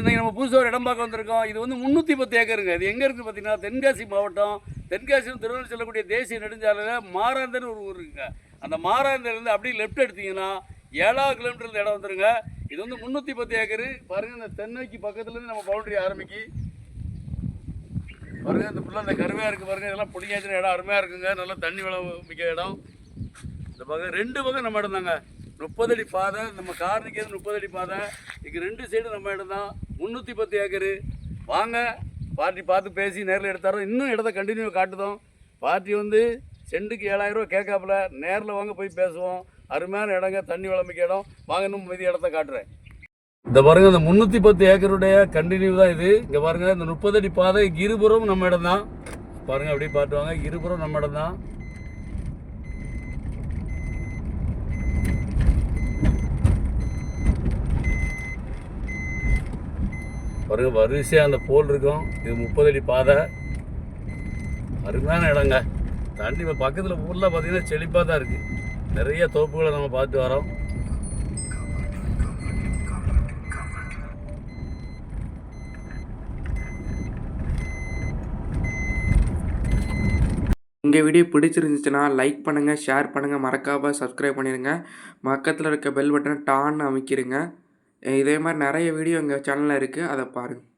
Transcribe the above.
இன்னைக்கு நம்ம புதுசாக ஒரு இடம் பார்க்க வந்திருக்கோம். இது வந்து முந்நூற்றி பத்து ஏக்கருங்க. இது எங்கே இருக்குது பார்த்தீங்கன்னா தென்காசி மாவட்டம். தென்காசியும் திருவள்ளூர் செல்லக்கூடிய தேசிய நெடுஞ்சாலையில் மாராந்தர்னு ஒரு ஊர் இருக்குங்க. அந்த மாராந்தர்லேருந்து அப்படியே லெஃப்ட் எடுத்தீங்கன்னா ஏழாவது கிலோமீட்டர் இடம் வந்துருங்க. இது வந்து முந்நூற்றி பத்து ஏக்கரு. பாருங்கள் இந்த தென்னைக்கு பக்கத்துலேருந்து நம்ம பவுண்டரி ஆரம்பிக்கு. பாருங்கள் இந்த ஃபுல்லாக இந்த கருமையாக இருக்குது பாருங்க. இதெல்லாம் பிடிங்காச்சின இடம் அருமையாக இருக்குங்க. நல்லா தண்ணி வளம் மிக்க இடம். இந்த பக்கம் ரெண்டு பக்கம் நம்ம இடம் தாங்க முப்பது அடி பாதை. நம்ம கார் நிற்கிறது முப்பது அடி பாதை. இதுக்கு ரெண்டு சைடு நம்ம இடம் தான் முந்நூற்றி பத்து ஏக்கரு. வாங்க பார்ட்டி பார்த்து பேசி நேரில் எடுத்தாரோம் இன்னும் இடத்த கண்டினியூ காட்டுதோம். பார்ட்டி வந்து செண்டுக்கு ஏழாயிரரூவா ரூபா கேட்காப்புல. நேரில் வாங்க போய் பேசுவோம். அருமையான இடங்க தண்ணி வளமிக்க இடம். வாங்க இன்னும் மீதி இடத்த காட்டுறேன். இந்த பாருங்க இந்த முந்நூற்றி பத்து ஏக்கருடைய கண்டினியூ தான் இது. இங்கே பாருங்க இந்த முப்பது அடி பாதை இருபுறம் நம்ம இடம் தான். பாருங்க அப்படியே பாட்டுவாங்க இருபுறம் நம்ம இடம் தான். பாருங்க வரிசையாக அந்த போல் இருக்கும். இது முப்பது அடி பாதை. அருமையான இடங்க. தண்ணி இப்போ பக்கத்தில் ஃபுல்லாக பார்த்தீங்கன்னா செழிப்பாக தான் இருக்குது நிறைய தோப்புகளை நம்ம பார்த்து வரோம். இந்த வீடியோ பிடிச்சிருந்துச்சுன்னா லைக் பண்ணுங்கள் ஷேர் பண்ணுங்கள் மறக்காமல் சப்ஸ்கிரைப் பண்ணிடுங்க பக்கத்தில் இருக்க பெல் பட்டனை டான்னு அமைக்கிருங்க. இதே மாதிரி நிறைய வீடியோ எங்கள் சேனலில் இருக்குது அதை பாருங்கள்